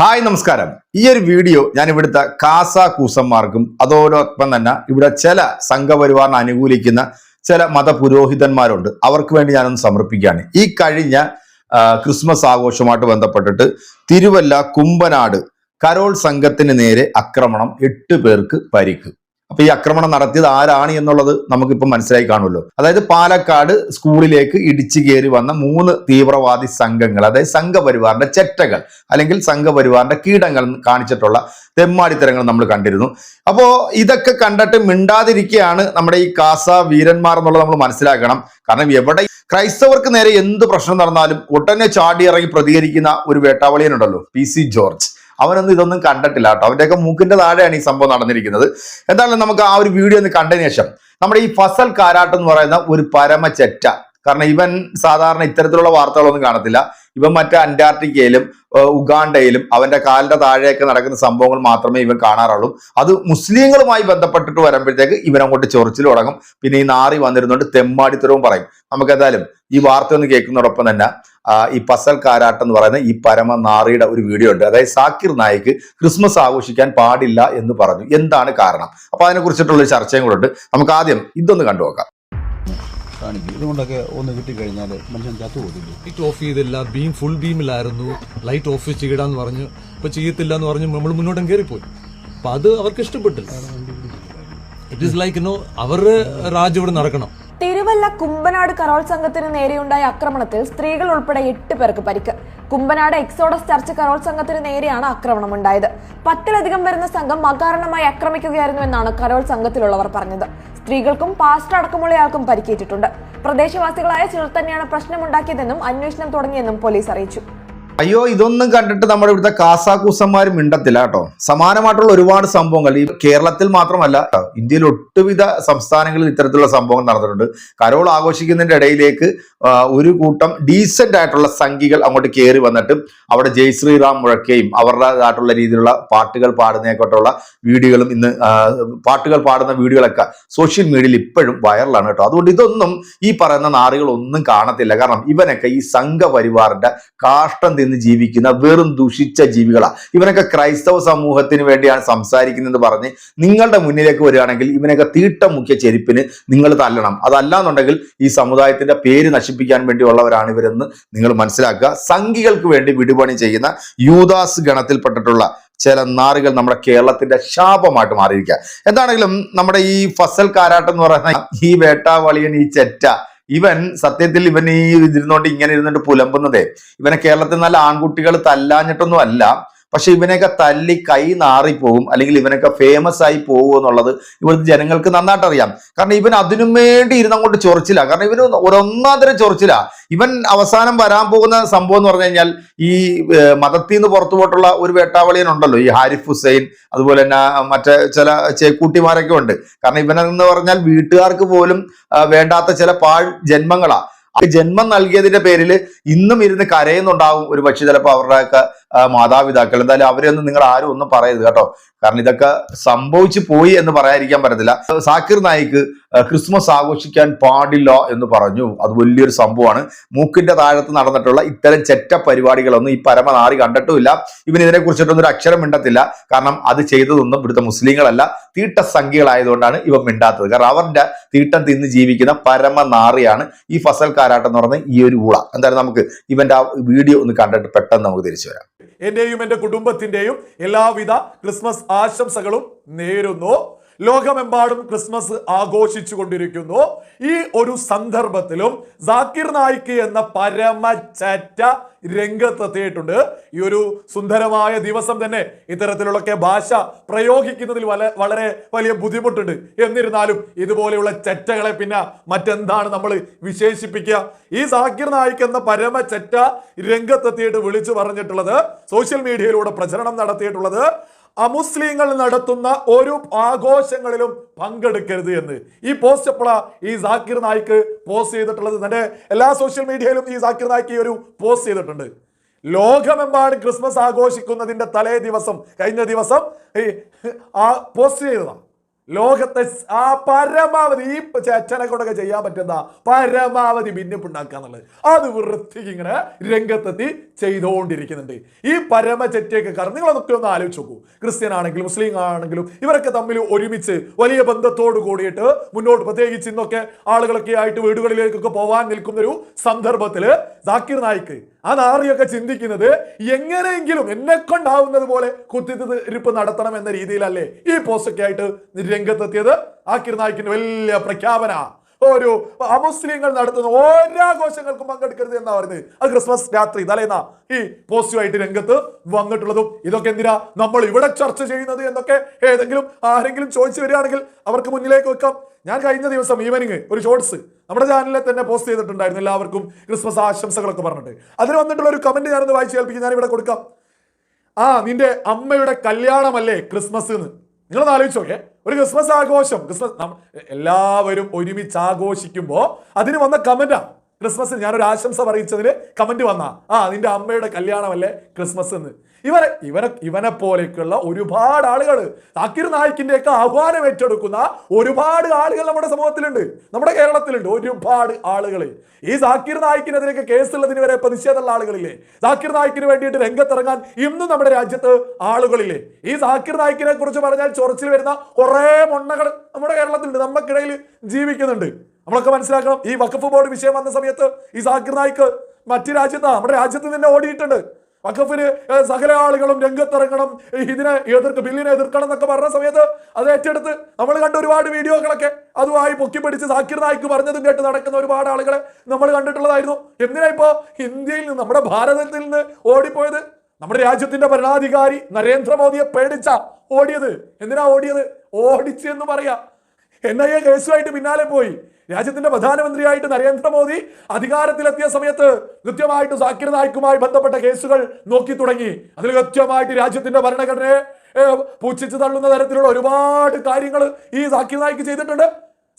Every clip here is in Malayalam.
ഹായ് നമസ്കാരം. ഈ ഒരു വീഡിയോ ഞാൻ ഇവിടുത്തെ കാസ കൂസന്മാർക്കും അതോടൊപ്പം തന്നെ ഇവിടെ ചില സംഘപരിവാറിനെ അനുകൂലിക്കുന്ന ചില മതപുരോഹിതന്മാരുണ്ട്. അവർക്ക് വേണ്ടി ഞാനൊന്ന് സമർപ്പിക്കുകയാണ്. ഈ കഴിഞ്ഞ ക്രിസ്മസ് ആഘോഷവുമായിട്ട് ബന്ധപ്പെട്ടിട്ട് തിരുവല്ല കുമ്പനാട് കരോൾ സംഘത്തിന് നേരെ ആക്രമണം എട്ട് പേർക്ക് പരിക്ക്. അപ്പൊ ഈ ആക്രമണം നടത്തിയത് ആരാണ് എന്നുള്ളത് നമുക്കിപ്പോൾ മനസ്സിലായി കാണുമല്ലോ. അതായത് പാലക്കാട് സ്കൂളിലേക്ക് ഇടിച്ചു കയറി വന്ന മൂന്ന് തീവ്രവാദി സംഘങ്ങൾ അതായത് സംഘപരിവാറിന്റെ ചെറ്റകൾ അല്ലെങ്കിൽ സംഘപരിവാറിന്റെ കീടങ്ങൾ കാണിച്ചിട്ടുള്ള തെമ്മാടിത്തരങ്ങൾ നമ്മൾ കണ്ടിരുന്നു. അപ്പോ ഇതൊക്കെ കണ്ടിട്ട് മിണ്ടാതിരിക്കുകയാണ് നമ്മുടെ ഈ കാസ വീരന്മാർ എന്നുള്ളത് നമ്മൾ മനസ്സിലാക്കണം. കാരണം എവിടെ ക്രൈസ്തവർക്ക് നേരെ എന്ത് പ്രശ്നം നടന്നാലും ഉടനെ ചാടിയിറങ്ങി പ്രതികരിക്കുന്ന ഒരു വേട്ടാവളിയനുണ്ടല്ലോ പി സി ജോർജ്. അവനൊന്നും ഇതൊന്നും കണ്ടിട്ടില്ല കേട്ടോ. അവന്റെയൊക്കെ മൂക്കിന്റെ താഴെയാണ് ഈ സംഭവം നടന്നിരിക്കുന്നത്. എന്തായാലും നമുക്ക് ആ ഒരു വീഡിയോ ഒന്ന് കണ്ടതിന് ശേഷം നമ്മുടെ ഈ ഫസൽ കാരാട്ട് എന്ന് പറയുന്ന ഒരു പരമചെറ്റ കാരണം ഇവൻ സാധാരണ ഇത്തരത്തിലുള്ള വാർത്തകളൊന്നും കാണത്തില്ല. ഇവൻ മറ്റേ അന്റാർട്ടിക്കയിലും ഉഗാണ്ടയിലും അവന്റെ കാലിന്റെ താഴെയൊക്കെ നടക്കുന്ന സംഭവങ്ങൾ മാത്രമേ ഇവൻ കാണാറുള്ളൂ. അത് മുസ്ലിങ്ങളുമായി ബന്ധപ്പെട്ടിട്ട് വരുമ്പോഴത്തേക്ക് ഇവനങ്ങോട്ട് ചൊറിച്ചിൽ തുടങ്ങും. പിന്നെ ഈ നാറി വന്നിരുന്നുകൊണ്ട് തെമ്മാടിത്തരവും പറയും. നമുക്ക് എന്തായാലും ഈ വാർത്ത ഒന്ന് കേൾക്കുന്നതോടൊപ്പം തന്നെ ഈ പസൽ കാരാട്ട് എന്ന് പറയുന്ന ഈ പരമ നാറിയുടെ ഒരു വീഡിയോ ഉണ്ട്. അതായത് സാക്കിർ നായിക്ക് ക്രിസ്മസ് ആഘോഷിക്കാൻ പാടില്ല എന്ന് പറഞ്ഞു. എന്താണ് കാരണം? അപ്പൊ അതിനെ കുറിച്ചിട്ടുള്ള ഒരു ചർച്ചയും കൂടെ ഉണ്ട്. നമുക്ക് ആദ്യം ഇതൊന്ന് കണ്ടു നോക്കാം. കാണിക്കും. ഇതുകൊണ്ടൊക്കെ ഒന്ന് കിട്ടിക്കഴിഞ്ഞാൽ മനുഷ്യൻ ചത്തുപോകില്ലേ ലൈറ്റ് ഓഫ് ചെയ്തില്ല. ബീം ഫുൾ ബീമിലായിരുന്നു ലൈറ്റ് ഓഫ് ചെയ്യടാന്ന് പറഞ്ഞു. ഇപ്പൊ ചെയ്യത്തില്ല എന്ന് പറഞ്ഞു. നമ്മൾ മുന്നോട്ടും കയറിപ്പോയി അപ്പൊ അത് അവർക്ക് ഇഷ്ടപ്പെട്ടില്ല. ഇറ്റ് ഈസ് ലൈക്ക് നോ അവരുടെ രാജ്യം ഇവിടെ നടക്കണം. തിരുവല്ല കുമ്പനാട് കരോൾ സംഘത്തിന് നേരെയുണ്ടായ ആക്രമണത്തിൽ സ്ത്രീകൾ ഉൾപ്പെടെ എട്ട് പേർക്ക് പരിക്ക്. കുമ്പനാട് എക്സോഡസ് ചർച്ച് കരോൾ സംഘത്തിന് നേരെയാണ് ആക്രമണം ഉണ്ടായത് പത്തിലധികം വരുന്ന സംഘം അകാരണമായി ആക്രമിക്കുകയായിരുന്നു എന്നാണ് കരോൾ സംഘത്തിലുള്ളവർ പറഞ്ഞത്. സ്ത്രീകൾക്കും പാസ്റ്റർ അടക്കമുള്ളയാൾക്കും പരിക്കേറ്റിട്ടുണ്ട്. പ്രദേശവാസികളായ ചിലർ തന്നെയാണ് പ്രശ്നമുണ്ടാക്കിയതെന്നും അന്വേഷണം തുടങ്ങിയെന്നും പോലീസ് അറിയിച്ചു. അയ്യോ ഇതൊന്നും കണ്ടിട്ട് നമ്മുടെ ഇവിടുത്തെ കാസാക്കൂസന്മാർ മിണ്ടത്തില്ല കേട്ടോ. സമാനമായിട്ടുള്ള ഒരുപാട് സംഭവങ്ങൾ. ഈ കേരളത്തിൽ മാത്രമല്ല ഇന്ത്യയിൽ ഒട്ടുവിധ സംസ്ഥാനങ്ങളിൽ ഇത്തരത്തിലുള്ള സംഭവങ്ങൾ നടന്നിട്ടുണ്ട്. കരോൾ ആഘോഷിക്കുന്നതിന്റെ ഇടയിലേക്ക് ഒരു കൂട്ടം ഡീസെന്റ് ആയിട്ടുള്ള സംഖികൾ അങ്ങോട്ട് കയറി വന്നിട്ട് അവിടെ ജയ് ശ്രീറാം മുഴക്കുകയും അവരുടേതായിട്ടുള്ള രീതിയിലുള്ള പാട്ടുകൾ പാടുന്നതിനെക്കൊണ്ടുള്ള വീഡിയോകളും ഇന്ന് പാട്ടുകൾ പാടുന്ന വീഡിയോകളൊക്കെ സോഷ്യൽ മീഡിയയിൽ ഇപ്പോഴും വൈറലാണ് കേട്ടോ. അതുകൊണ്ട് ഇതൊന്നും ഈ പറയുന്ന നാറുകളൊന്നും കാണത്തില്ല. കാരണം ഇവനൊക്കെ ഈ സംഘപരിവാറിന്റെ കാഷ്ടം തിന്ന് ജീവിക്കുന്ന വെറും ദുഷിച്ച ജീവികളാണ് ഇവനൊക്കെ ക്രൈസ്തവ സമൂഹത്തിന് വേണ്ടിയാണ് സംസാരിക്കുന്നതെന്ന് പറഞ്ഞ് നിങ്ങളുടെ മുന്നിലേക്ക് വരികയാണെങ്കിൽ ഇവനൊക്കെ തീട്ടം മുഖ്യ ചെരുപ്പിന് നിങ്ങൾ തല്ലണം. അതല്ലാന്നുണ്ടെങ്കിൽ ഈ സമുദായത്തിന്റെ പേര് നശിപ്പിക്കാൻ വേണ്ടിയുള്ളവരാണ് ഇവരെന്ന് നിങ്ങൾ മനസ്സിലാക്കുക. സംഘികൾക്ക് വേണ്ടി വിടുപണി ചെയ്യുന്ന യൂദാസ് ഗണത്തിൽപ്പെട്ടിട്ടുള്ള ചില നാറുകൾ നമ്മുടെ കേരളത്തിന്റെ ശാപമായിട്ട് മാറിയിരിക്കുക. എന്താണെങ്കിലും നമ്മുടെ ഈ ഫസൽ കാരാട്ടം എന്ന് പറയുന്ന ഈ വേട്ടാവളിയൻ ഈ ചെറ്റ ഇവൻ സത്യത്തിൽ ഇവൻ ഈ ഇരുന്നോണ്ട് ഇങ്ങനെ ഇരുന്നിട്ട് പുലമ്പുന്നതേ. ഇവനെ കേരളത്തിൽ നല്ല ആൺകുട്ടികൾ തല്ലാഞ്ഞിട്ടൊന്നും അല്ല പക്ഷെ ഇവനെയൊക്കെ തല്ലി കൈ നാറിപ്പോകും അല്ലെങ്കിൽ ഇവനൊക്കെ ഫേമസ് ആയി പോകും എന്നുള്ളത് ഇവിടുത്തെ ജനങ്ങൾക്ക് നന്നായിട്ട് അറിയാം കാരണം ഇവൻ അതിനും വേണ്ടി ഇരുന്നങ്ങോട്ട് ചൊറിച്ചില്ല കാരണം ഇവന് ഒരൊന്നാന്തരം ചൊറിച്ചില്ല ഇവൻ അവസാനം വരാൻ പോകുന്ന സംഭവം എന്ന് പറഞ്ഞു കഴിഞ്ഞാൽ ഈ മതത്തിൽ നിന്ന് പുറത്തു പോയിട്ടുള്ള ഒരു വേട്ടാവളിയൻ ഉണ്ടല്ലോ ഈ ഹാരിഫ് ഹുസൈൻ അതുപോലെ തന്നെ മറ്റേ ചില ചേക്കൂട്ടിമാരൊക്കെ ഉണ്ട്. കാരണം ഇവനെന്ന് പറഞ്ഞാൽ വീട്ടുകാർക്ക് പോലും വേണ്ടാത്ത ചില പാൾ ജന്മങ്ങളാ. ജന്മം നൽകിയതിന്റെ പേരിൽ ഇന്നും ഇരുന്ന് കരയുന്നുണ്ടാവും ഒരു പക്ഷെ. ചിലപ്പോൾ അവരുടെയൊക്കെ മാതാപിതാക്കൾ. എന്തായാലും അവരെയൊന്നും നിങ്ങൾ ആരും ഒന്നും പറയരുത് കേട്ടോ. കാരണം ഇതൊക്കെ സംഭവിച്ചു പോയി എന്ന് പറയാതിരിക്കാൻ പറ്റത്തില്ല. സാക്കിർ നായിക്ക് ക്രിസ്മസ് ആഘോഷിക്കാൻ പാടില്ല എന്ന് പറഞ്ഞു. അത് വലിയൊരു സംഭവമാണ്. മൂക്കിന്റെ താഴത്ത് നടന്നിട്ടുള്ള ഇത്തരം ചെറ്റ പരിപാടികളൊന്നും ഈ പരമനാറി കണ്ടിട്ടുമില്ല. ഇവൻ ഇതിനെ കുറിച്ചിട്ടൊന്നും ഒരു അക്ഷരം മിണ്ടത്തില്ല. കാരണം അത് ചെയ്തതൊന്നും ഇവിടുത്തെ മുസ്ലിങ്ങളല്ല. തീട്ട സംഖ്യകളായതുകൊണ്ടാണ് ഇവ മിണ്ടാത്തത്. കാരണം അവരുടെ തീട്ടം തിന്ന് ജീവിക്കുന്ന പരമനാറിയാണ് ഈ ഫസൽ കാരാട്ടം എന്ന് പറഞ്ഞ ഈ ഒരു ഊള. എന്തായാലും നമുക്ക് ഇവന്റെ ആ വീഡിയോ ഒന്ന് കണ്ടിട്ട് പെട്ടെന്ന് നമുക്ക് തിരിച്ചു വരാം. എന്റെയും എന്റെ കുടുംബത്തിന്റെയും എല്ലാവിധ ക്രിസ്മസ് ആശംസകളും നേരുന്നു. ലോകമെമ്പാടും ക്രിസ്മസ് ആഘോഷിച്ചു കൊണ്ടിരിക്കുന്നു ഈ ഒരു സന്ദർഭത്തിലും സാക്കിർ നായിക്ക് എന്ന പരമചറ്റ രംഗത്തെത്തിയിട്ടുണ്ട്. ഈ ഒരു സുന്ദരമായ ദിവസം തന്നെ ഇത്തരത്തിലുള്ളൊക്കെ ഭാഷ പ്രയോഗിക്കുന്നതിൽ വളരെ വലിയ ബുദ്ധിമുട്ടുണ്ട്. എന്നിരുന്നാലും ഇതുപോലെയുള്ള ചറ്റകളെ പിന്നെ മറ്റെന്താണ് നമ്മൾ വിശേഷിപ്പിക്കുക? ഈ സാക്കിർ നായിക്ക് എന്ന പരമചറ്റ രംഗത്തെത്തിയിട്ട് വിളിച്ചു പറഞ്ഞിട്ടുള്ളത് സോഷ്യൽ മീഡിയയിലൂടെ പ്രചരണം നടത്തിയിട്ടുള്ളത് അമുസ്ലിങ്ങൾ നടത്തുന്ന ഒരു ആഘോഷങ്ങളിലും പങ്കെടുക്കരുത് എന്ന്. ഈ പോസ്റ്റ് എപ്പോഴാ ഈ സാക്കിർ നായിക്ക് പോസ്റ്റ് ചെയ്തിട്ടുള്ളത്? തന്റെ എല്ലാ സോഷ്യൽ മീഡിയയിലും ഈ സാക്കിർ നായിക്ക് ഒരു പോസ്റ്റ് ചെയ്തിട്ടുണ്ട്. ലോകമെമ്പാടും ക്രിസ്മസ് ആഘോഷിക്കുന്നതിന്റെ തലേ ദിവസം കഴിഞ്ഞ ദിവസം ഈ ആ പോസ്റ്റ് ചെയ്തതാ. ലോകത്തെ ആ പരമാവധി ഈ ചേച്ചനെ കൊണ്ടൊക്കെ ചെയ്യാൻ പറ്റുന്ന പരമാവധി ഭിന്നിപ്പുണ്ടാക്കുക എന്നുള്ളത്. അത് വൃത്തിക്ക് ഇങ്ങനെ രംഗത്തെത്തി ചെയ്തുകൊണ്ടിരിക്കുന്നുണ്ട് ഈ പരമ ചെറ്റിയൊക്കെ കാരണം നിങ്ങളതൊക്കെ ഒന്ന് ആലോചിച്ച് നോക്കൂ. ക്രിസ്ത്യൻ ആണെങ്കിലും മുസ്ലിം ആണെങ്കിലും ഇവരൊക്കെ തമ്മിൽ ഒരുമിച്ച് വലിയ ബന്ധത്തോട് കൂടിയിട്ട് മുന്നോട്ട് പ്രത്യേകിച്ച് ഇന്നൊക്കെ ആളുകളൊക്കെ ആയിട്ട് വീടുകളിലേക്കൊക്കെ പോകാൻ നിൽക്കുന്ന ഒരു സന്ദർഭത്തിൽ സാക്കിർ നായിക്ക് ആ ചിന്തിക്കുന്നത് എങ്ങനെയെങ്കിലും എന്നെ കൊണ്ടാവുന്നത് പോലെ കുത്തിത്തിരിപ്പ് നടത്തണം എന്ന രീതിയിലല്ലേ ഈ പോസ്റ്റൊക്കെ ആയിട്ട് രംഗത്തെത്തിയത്? ആക്കിർ നായിക്കിന്റെ വലിയ പ്രഖ്യാപന. ഒരു അമുസ്ലിങ്ങൾ നടത്തുന്ന ഓരോ ആഘോഷങ്ങൾക്കും പങ്കെടുക്കരുത് എന്നാ പറയുന്നത്. അത് ക്രിസ്മസ് രാത്രി. തലേന്ന ഈ പോസിറ്റീവായിട്ട് രംഗത്ത് വന്നിട്ടുള്ളതും. ഇതൊക്കെ എന്തിനാ? നമ്മൾ ഇവിടെ ചർച്ച ചെയ്യുന്നത് എന്നൊക്കെ ഏതെങ്കിലും ആരെങ്കിലും ചോദിച്ചു വരികയാണെങ്കിൽ അവർക്ക് മുന്നിലേക്ക് വെക്കാം. ഞാൻ കഴിഞ്ഞ ദിവസം ഈവനിങ് ഒരു ഷോർട്സ് നമ്മുടെ ചാനലിൽ തന്നെ പോസ്റ്റ് ചെയ്തിട്ടുണ്ടായിരുന്നു എല്ലാവർക്കും ക്രിസ്മസ് ആശംസകളൊക്കെ പറഞ്ഞിട്ട്. അതിന് വന്നിട്ടുള്ള ഒരു കമന്റ് ഞാനൊന്ന് വായിച്ചു കേൾപ്പിക്കും ഞാൻ ഇവിടെ കൊടുക്കാം. ആ നിന്റെ അമ്മയുടെ കല്യാണമല്ലേ ക്രിസ്മസ് എന്ന്? നിങ്ങളൊന്ന് ആലോചിച്ചോക്കെ ഒരു ക്രിസ്മസ് ആഘോഷം ക്രിസ്മസ് എല്ലാവരും ഒരുമിച്ച് ആഘോഷിക്കുമ്പോൾ അതിന് വന്ന കമന്റാ. ക്രിസ്മസ് ഞാനൊരു ആശംസ പറയിച്ചതിന് കമന്റ് വന്ന. ആ നിന്റെ അമ്മയുടെ കല്യാണമല്ലേ ക്രിസ്മസ് എന്ന്. ഇവരെ ഇവനെ ഇവനെ പോലെയൊക്കെയുള്ള ഒരുപാട് ആളുകൾ സാക്കിർ നായിക്കിന്റെ ഒക്കെ ആഹ്വാനം ഏറ്റെടുക്കുന്ന ഒരുപാട് ആളുകൾ നമ്മുടെ സമൂഹത്തിലുണ്ട്. നമ്മുടെ കേരളത്തിലുണ്ട് ഒരുപാട് ആളുകൾ ഈ സാക്കിർ നായിക്കിനെതിരെയൊക്കെ കേസുള്ളതിന് വരെ പ്രതിഷേധമുള്ള ആളുകളില്ലേ? സാക്കിർ നായിക്കിന് വേണ്ടിയിട്ട് രംഗത്തിറങ്ങാൻ ഇന്നും നമ്മുടെ രാജ്യത്ത് ആളുകളില്ലേ? ഈ സാക്കിർ നായിക്കിനെ കുറിച്ച് പറഞ്ഞാൽ ചൊറച്ചിൽ വരുന്ന കുറേ മൊണ്ണകൾ നമ്മുടെ കേരളത്തിലുണ്ട്. നമുക്കിടയിൽ ജീവിക്കുന്നുണ്ട്. നമ്മളൊക്കെ മനസ്സിലാക്കണം ഈ വഖഫ് ബോർഡ് വിഷയം വന്ന സമയത്ത് ഈ സാക്കിർ നായിക്ക് മറ്റു രാജ്യത്ത് നമ്മുടെ രാജ്യത്ത് തന്നെ ഓടിയിട്ടുണ്ട്. വഖഫിന് സകല ആളുകളും രംഗത്തിറങ്ങണം ഇതിനെ എതിർക്ക് ബില്ലിനെ എതിർക്കണം എന്നൊക്കെ പറഞ്ഞ സമയത്ത് അത് ഏറ്റെടുത്ത് നമ്മൾ കണ്ട ഒരുപാട് വീഡിയോകളൊക്കെ അതുമായി പൊക്കിപ്പിടിച്ച് സാക്കിർ നായിക്ക് പറഞ്ഞതും കേട്ട് നടക്കുന്ന ഒരുപാട് ആളുകളെ നമ്മൾ കണ്ടിട്ടുള്ളതായിരുന്നു. എന്തിനാ ഇപ്പോ ഇന്ത്യയിൽ നിന്ന് നമ്മുടെ ഭാരതത്തിൽ നിന്ന് ഓടിപ്പോയത്? നമ്മുടെ രാജ്യത്തിന്റെ ഭരണാധികാരി നരേന്ദ്രമോദിയെ പേടിച്ച ഓടിയത്. എന്തിനാ ഓടിയത്? ഓടിച്ച് എന്ന് പറയാ. എൻ ഐ എ കേസുമായിട്ട് പിന്നാലെ പോയി. രാജ്യത്തിന്റെ പ്രധാനമന്ത്രിയായിട്ട് നരേന്ദ്രമോദി അധികാരത്തിലെത്തിയ സമയത്ത് കൃത്യമായിട്ട് സാക്കിർ നായിക്കുമായി ബന്ധപ്പെട്ട കേസുകൾ നോക്കി തുടങ്ങി. അതിൽ കൃത്യമായിട്ട് രാജ്യത്തിന്റെ ഭരണഘടനയെ പൂച്ഛിച്ചു തള്ളുന്ന തരത്തിലുള്ള ഒരുപാട് കാര്യങ്ങൾ ഈ സാക്കിർ നായിക്ക് ചെയ്തിട്ടുണ്ട്.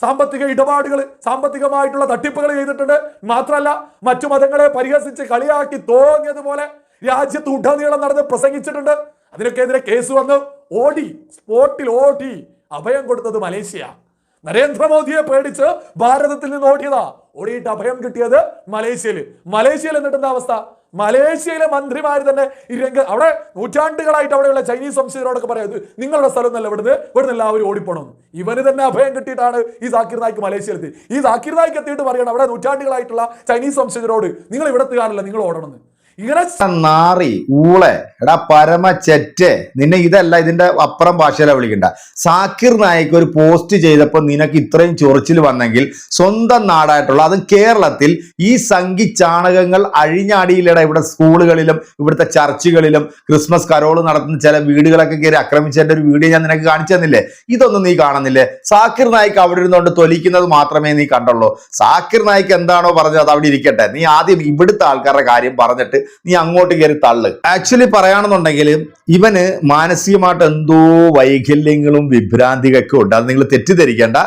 സാമ്പത്തിക ഇടപാടുകൾ സാമ്പത്തികമായിട്ടുള്ള തട്ടിപ്പുകൾ ചെയ്തിട്ടുണ്ട്. മാത്രമല്ല മറ്റു മതങ്ങളെ പരിഹസിച്ച് കളിയാക്കി തോന്നിയതുപോലെ രാജ്യത്ത് ഉടനീളം നടന്ന് പ്രസംഗിച്ചിട്ടുണ്ട്. അതിനൊക്കെതിരെ കേസ് വന്ന് ഓടി സ്പോട്ടിൽ ഓടി അഭയം കൊടുത്തത് മലേഷ്യ. നരേന്ദ്രമോദിയെ പേടിച്ച് ഭാരതത്തിൽ നിന്ന് ഓടിയതാ. ഓടിയിട്ട് അഭയം കിട്ടിയത് മലേഷ്യയിൽ. മലേഷ്യയിൽ എന്നിട്ട് എന്താ അവസ്ഥ? മലേഷ്യയിലെ മന്ത്രിമാർ തന്നെ ഈ രംഗ അവിടെ നൂറ്റാണ്ടുകളായിട്ട് അവിടെയുള്ള ചൈനീസ് വംശജരോടൊക്കെ പറയുന്നത് നിങ്ങളുടെ സ്ഥലം നല്ല ഇവിടുന്ന്. ഇവിടുന്ന് എല്ലാവരും ഓടിപ്പോണം. ഇവന് തന്നെ അഭയം കിട്ടിയിട്ടാണ് ഈ സാക്കിർ നായിക്ക് മലേഷ്യയിലെത്തി ഈ സാക്കിർ നായിക്ക് എത്തിയിട്ട് പറയണം. അവിടെ നൂറ്റാണ്ടുകളായിട്ടുള്ള ചൈനീസ് വംശജരോട് നിങ്ങൾ ഇവിടെ ഇവിടത്തുകാരല്ല നിങ്ങൾ ഓടണമെന്ന്. ഇങ്ങനെ നാറി ഊളെ എടാ പരമ ചെറ്റ് നിന്നെ ഇതല്ല ഇതിന്റെ അപ്പുറം ഭാഷയിലാണ് വിളിക്കണ്ട. സാക്കിർ നായിക്ക് ഒരു പോസ്റ്റ് ചെയ്തപ്പോൾ നിനക്ക് ഇത്രയും ചൊറിച്ചിൽ വന്നെങ്കിൽ സ്വന്തം നാടായിട്ടുള്ള അതും കേരളത്തിൽ ഈ സംഘി ചാണകങ്ങൾ അഴിഞ്ഞാടിയിലട ഇവിടെ സ്കൂളുകളിലും ഇവിടുത്തെ ചർച്ചുകളിലും ക്രിസ്മസ് കരോൾ നടത്തുന്ന ചില വീടുകളൊക്കെ കയറി ആക്രമിച്ചതിന്റെ ഒരു വീഡിയോ ഞാൻ നിനക്ക് കാണിച്ചു തന്നില്ലേ? ഇതൊന്നും നീ കാണുന്നില്ലേ? സാക്കിർ നായിക്ക് അവിടെ ഇരുന്നുകൊണ്ട് തൊലിക്കുന്നത് മാത്രമേ നീ കണ്ടുള്ളൂ. സാക്കിർ നായിക്ക് എന്താണോ പറഞ്ഞത് അത് അവിടെ ഇരിക്കട്ടെ. നീ ആദ്യം ഇവിടുത്തെ ആൾക്കാരുടെ കാര്യം പറഞ്ഞിട്ട് നീ അങ്ങോട്ട് കയറി തള്ളു. ആക്ച്വലി പറയുകയാണെന്നുണ്ടെങ്കിൽ ഇവന് മാനസികമായിട്ട് എന്തോ വൈകല്യങ്ങളും വിഭ്രാന്തികളൊക്കെ ഉണ്ട്. അത് നിങ്ങൾ തെറ്റിദ്ധരിക്കേണ്ട.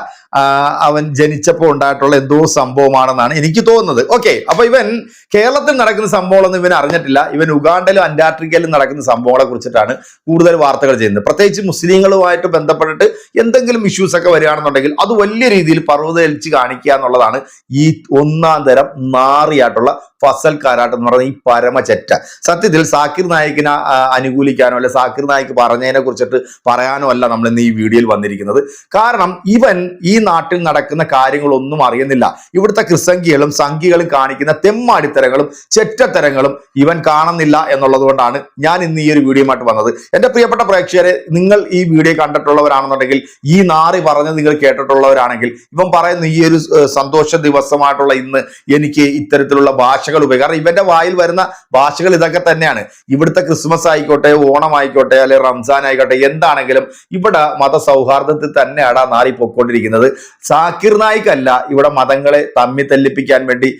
അവൻ ജനിച്ചപ്പോൾ ഉണ്ടായിട്ടുള്ള എന്തോ സംഭവമാണെന്നാണ് എനിക്ക് തോന്നുന്നത്. ഓക്കെ അപ്പൊ ഇവൻ കേരളത്തിൽ നടക്കുന്ന സംഭവങ്ങളൊന്നും ഇവൻ അറിഞ്ഞിട്ടില്ല. ഇവൻ ഉഗാണ്ടയിലും അന്റാർട്ടിക്കയിലും നടക്കുന്ന സംഭവങ്ങളെ കുറിച്ചിട്ടാണ് കൂടുതൽ വാർത്തകൾ ചെയ്യുന്നത്. പ്രത്യേകിച്ച് മുസ്ലിങ്ങളുമായിട്ട് ബന്ധപ്പെട്ടിട്ട് എന്തെങ്കിലും ഇഷ്യൂസ് ഒക്കെ വരികയാണെന്നുണ്ടെങ്കിൽ അത് വലിയ രീതിയിൽ പർവതലിച്ച് കാണിക്കുക എന്നുള്ളതാണ് ഈ ഒന്നാം തരം നാറിയായിട്ടുള്ള ഫസൽ എന്ന് പറയുന്ന ഈ പരമചറ്റ. സത്യത്തിൽ സാക്കിർ നായിക്കിനെ അനുകൂലിക്കാനോ അല്ലെ സാക്കിർ നായിക്ക് പറഞ്ഞതിനെ കുറിച്ചിട്ട് പറയാനോ അല്ല നമ്മൾ ഇന്ന് ഈ വീഡിയോയിൽ വന്നിരിക്കുന്നത്. കാരണം ഇവൻ ഈ നാട്ടിൽ നടക്കുന്ന കാര്യങ്ങളൊന്നും അറിയുന്നില്ല. ഇവിടുത്തെ ക്രിസംഖികളും സംഖികളും കാണിക്കുന്ന തെമ്മാടിത്തരങ്ങളും ചെറ്റത്തരങ്ങളും ഇവൻ കാണുന്നില്ല എന്നുള്ളത് കൊണ്ടാണ് ഞാൻ ഇന്ന് ഈ ഒരു വീഡിയോയുമായിട്ട് വന്നത്. എന്റെ പ്രിയപ്പെട്ട പ്രേക്ഷകരെ നിങ്ങൾ ഈ വീഡിയോ കണ്ടിട്ടുള്ളവരാണെന്നുണ്ടെങ്കിൽ ഈ നാറി പറഞ്ഞ് നിങ്ങൾ കേട്ടിട്ടുള്ളവരാണെങ്കിൽ ഇവൻ പറയുന്ന ഈ ഒരു സന്തോഷ ദിവസമായിട്ടുള്ള ഇന്ന് എനിക്ക് ഇത്തരത്തിലുള്ള ഭാഷകൾ ഉപയോഗിക്കും കാരണം ഇവന്റെ വായിൽ വരുന്ന ഭാഷകൾ ഇതൊക്കെ തന്നെയാണ്. ഇവിടുത്തെ ക്രിസ്മസ് ആയിക്കോട്ടെ ഓണം ആയിക്കോട്ടെ അല്ലെ റംസാൻ ആയിക്കോട്ടെ എന്താണെങ്കിലും ഇവിടെ മതസൗഹാർദ്ദത്തിൽ തന്നെയാണ് നാറി പൊക്കോണ്ടിരിക്കുന്നത് സാക്കിർ നായിക് അല്ല ഇവിടെ മതങ്ങളെ തമ്മി തല്ലിപ്പിക്കാൻ വേണ്ടി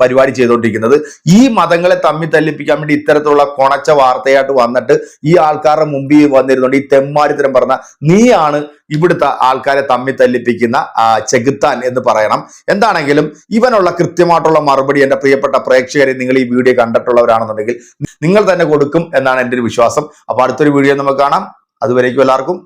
പരിപാടി ചെയ്തുകൊണ്ടിരിക്കുന്നത് ഈ മതങ്ങളെ തമ്മി തല്ലിപ്പിക്കാൻ വേണ്ടി ഇത്തരത്തിലുള്ള കൊണച്ച വാർത്തയായിട്ട് വന്നിട്ട് ഈ ആൾക്കാരുടെ മുമ്പിൽ വന്നിരുന്നുണ്ട് ഈ തെമ്മാരിത്തരം പറഞ്ഞ നീയാണ് ഇവിടുത്തെ ആൾക്കാരെ തമ്മി തല്ലിപ്പിക്കുന്ന ചെകുത്താൻ എന്ന് പറയണം. എന്താണെങ്കിലും ഇവനുള്ള കൃത്യമായിട്ടുള്ള മറുപടി എന്റെ പ്രിയപ്പെട്ട പ്രേക്ഷകരെ നിങ്ങൾ ഈ വീഡിയോ കണ്ടിട്ടുള്ളവരാണെന്നുണ്ടെങ്കിൽ നിങ്ങൾ തന്നെ കൊടുക്കും എന്നാണ് എന്റെ ഒരു വിശ്വാസം. അപ്പോൾ അടുത്തൊരു വീഡിയോ നമുക്ക് കാണാം. അതുവരേക്കും എല്ലാവർക്കും